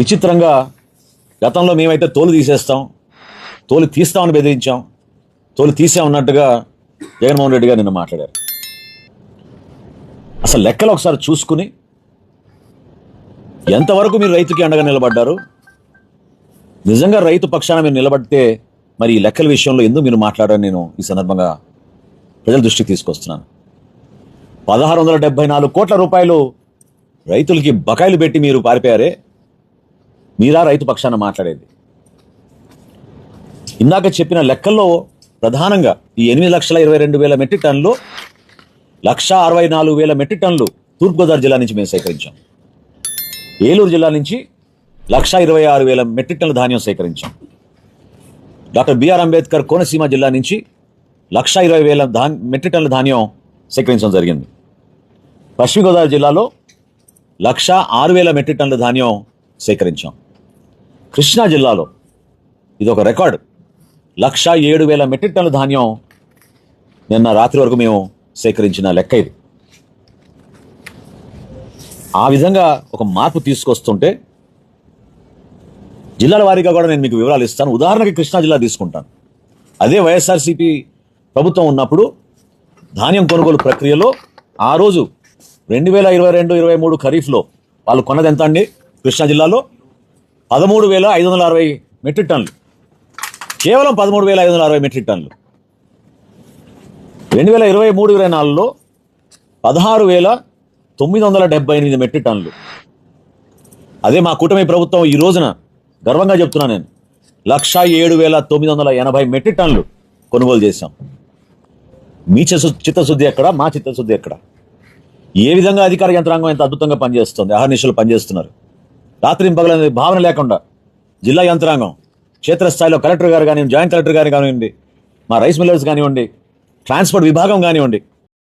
విచిత్రంగా గతంలో మేమైతే తోలు తీసేస్తాం తోలు తీస్తామని బెదిరించాం తోలు తీసామన్నట్టుగా జగన్మోహన్ రెడ్డి గారు నిన్న మాట్లాడారు. అసలు లెక్కలు ఒకసారి చూసుకుని ఎంతవరకు మీరు రైతుకి అండగా నిలబడ్డారు నిజంగా రైతు పక్షాన మీరు నిలబడితే మరి ఈ లెక్కల విషయంలో ఎందుకు మీరు మాట్లాడారని నేను ఈ సందర్భంగా ప్రజల దృష్టికి తీసుకొస్తున్నాను. పదహారు వందల డెబ్బై నాలుగు కోట్ల రూపాయలు రైతులకి బకాయిలు పెట్టి మీరు పారిపోయారే మీరా రైతు పక్షాన మాట్లాడేది. ఇందాక చెప్పిన లెక్కల్లో ప్రధానంగా ఈ ఎనిమిది లక్షల ఇరవై రెండు వేల మెట్రిక్ టన్నులు లక్ష అరవై నాలుగు వేల మెట్రిక్ టన్నులు తూర్పుగోదావరి జిల్లా నుంచి మేము సేకరించాం. ఏలూరు జిల్లా నుంచి లక్ష ఇరవై ఆరు వేల మెట్రిక్ టన్నుల ధాన్యం సేకరించాం. Doctor B R Ambedkar Konaseema జిల్లా నుంచి లక్ష ఇరవై వేల ధా మెట్రిక్ టన్నుల ధాన్యం సేకరించడం జరిగింది. పశ్చిమ గోదావరి జిల్లాలో లక్ష ఆరు వేల మెట్రిక్ టన్నుల ధాన్యం సేకరించాం. కృష్ణా జిల్లాలో ఇది ఒక రికార్డు. లక్ష ఏడు వేల మెట్రిక్ టన్నుల ధాన్యం నిన్న రాత్రి వరకు మేము సేకరించిన లెక్క ఇది. ఆ విధంగా ఒక మార్పు తీసుకొస్తుంటే జిల్లాల వారీగా కూడా నేను మీకు వివరాలు ఇస్తాను. ఉదాహరణకి కృష్ణా జిల్లా తీసుకుంటాను. అదే వైఎస్ఆర్సీపీ ప్రభుత్వం ఉన్నప్పుడు ధాన్యం కొనుగోలు ప్రక్రియలో ఆ రోజు రెండు వేల ఇరవై రెండు ఇరవై మూడు ఖరీఫ్లో వాళ్ళు కొన్నది ఎంత అండి? కృష్ణా జిల్లాలో పదమూడు వేల ఐదు వందల అరవై మెట్రిక్ టన్నులు. కేవలం పదమూడు వేల ఐదు వందల అరవై మెట్రిక్ టన్నులు. రెండు వేల ఇరవై మూడు ఇరవై నాలుగులో పదహారు వేల తొమ్మిది వందల డెబ్బై ఎనిమిది మెట్రిక్ టన్నులు. అదే మా కూటమి ప్రభుత్వం ఈ రోజున గర్వంగా చెప్తున్నా నేను. లక్ష ఏడు వేల తొమ్మిది వందల ఎనభై మెట్రిక్ టన్నులు కొనుగోలు చేశాం. మీ చిత్త చిత్తశుద్ధి ఎక్కడ? మా చిత్తశుద్ధి ఎక్కడ? ఏ విధంగా అధికార యంత్రాంగం ఎంత అద్భుతంగా పనిచేస్తుంది? అహర్నిశలు పనిచేస్తున్నారు. రాత్రి పగలనే భావన లేకుండా జిల్లా యంత్రాంగం క్షేత్రస్థాయిలో కలెక్టర్ గారు కానివ్వండి జాయింట్ కలెక్టర్ గారు కానివ్వండి మా రైస్ మిల్లర్స్ కానివ్వండి ట్రాన్స్పోర్ట్ విభాగం కానివ్వండి